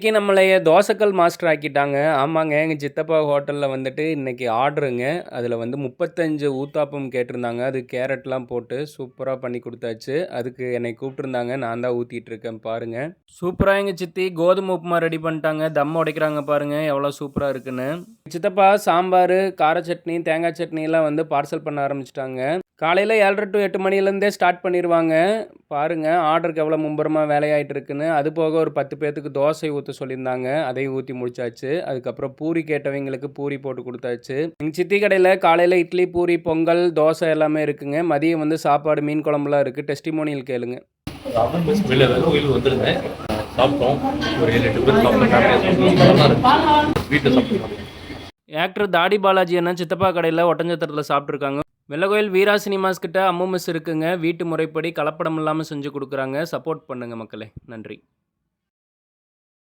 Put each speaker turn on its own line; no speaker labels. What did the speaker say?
இன்றைக்கி நம்மளைய தோசைக்கல் மாஸ்டர் ஆக்கிட்டாங்க. ஆமாங்க எங்கள் சித்தப்பா ஹோட்டலில் வந்துட்டு இன்றைக்கி ஆர்டருங்க. அதில் வந்து முப்பத்தஞ்சு ஊத்தாப்பம் கேட்டிருந்தாங்க. அது கேரட்லாம் போட்டு சூப்பராக பண்ணி கொடுத்தாச்சு. அதுக்கு என்னை கூப்பிட்டுருந்தாங்க. நான் தான் ஊற்றிட்டு இருக்கேன் பாருங்க. சூப்பராக எங்கள் சித்தி. கோதுமை உப்புமா ரெடி பண்ணிட்டாங்க. தம் உடைக்கிறாங்க பாருங்கள் எவ்வளோ சூப்பராக இருக்குன்னு. சித்தப்பா சாம்பார் கார சட்னி தேங்காய் சட்னி எல்லாம் வந்து பார்சல் பண்ண ஆரம்பிச்சிட்டாங்க. காலையில் ஏழரை டு எட்டு மணிலேருந்தே ஸ்டார்ட் பண்ணிடுவாங்க பாருங்கள் ஆர்டருக்கு எவ்வளோ மும்பரமாக வேலையாயிட்டு இருக்குன்னு அது போக ஒரு பத்து பேர்த்துக்கு தோசை ஊற்ற சொல்லியிருந்தாங்க. அதையும் ஊற்றி முடிச்சாச்சு. அதுக்கப்புறம் பூரி கேட்டவங்களுக்கு பூரி போட்டு கொடுத்தாச்சு. எங்கள் சித்தி கடையில் காலையில் இட்லி பூரி பொங்கல் தோசை எல்லாமே இருக்குங்க. மதியம் வந்து சாப்பாடு மீன் குழம்புலாம் இருக்குது டெஸ்டிமோனியல் கேளுங்க.
சாப்பிட்டோம். ஒரு ஏழு எட்டு பேர் சாப்பிட்டோம் ஃபேமிலியாக சாப்பிட்டோம் வீட்டில் சாப்பிட்டோம்
ஆக்டர் தாடி பாலாஜி அண்ணா சித்தப்பா கடையில் ஒட்டஞ்சத்திரத்தில் சாப்பிட்ருக்காங்க வெள்ளகோயில் வீரா சினிமாஸ் கிட்ட அம்மு மிஸ் இருக்குங்க. வீட்டு முறைப்படி கலப்படம் இல்லாமல் செஞ்சு கொடுக்குறாங்க. சப்போர்ட் பண்ணுங்க மக்களே. நன்றி.